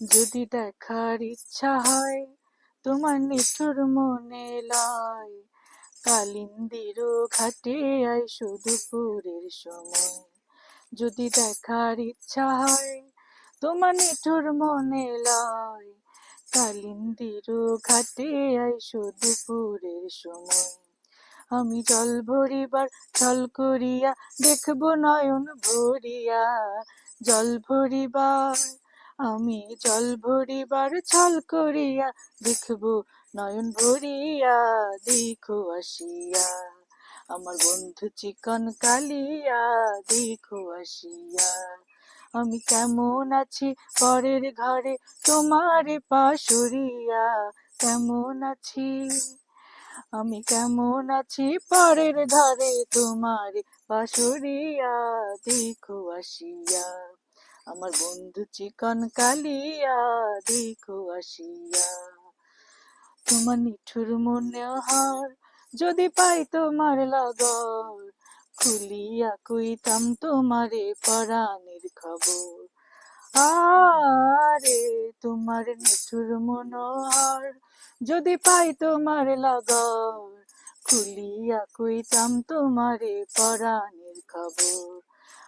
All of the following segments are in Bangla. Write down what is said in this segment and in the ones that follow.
যদি দেখার ইচ্ছা হয়, তোমার নিঠুর মনে লয়। কালিন্দির ঘাটে আই শুধু পুরের সময়। যদি দেখার ইচ্ছা হয়, তোমার নিঠুর মনে লয়। কালিন্দির ঘাটে আই শুধু পুরের সময়। আমি জল ভরিবার ছল করিয়া, দেখব নয়ন ভরিয়া। জল ভরিবার আমি জল ভরিবার ছল করিয়া দেখব নয়ন ভরিয়া দেখো আসিয়া। আমার বন্ধু চিকন কালিয়া দেখো আসিয়া। আমি কেমন আছি পরের ঘরে তোমার পাশুরিয়া, কেমন আছি? আমি কেমন আছি পরের ঘরে তোমার পাশুরিয়া দেখো আসিয়া। আমার বন্ধু চিকন কালিয়া দেখো আসিয়া। তোমার নিঠুর মনে হার যদি পাই তোমার লাগর, খুলিয়া কইতাম তোমারে পরাণের খবর। আরে তোমার নিঠুর মনোহর যদি পাই তোমার লাগর, খুলিয়া কইতাম তোমারে পরাণের খবর।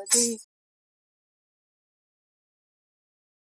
দেখো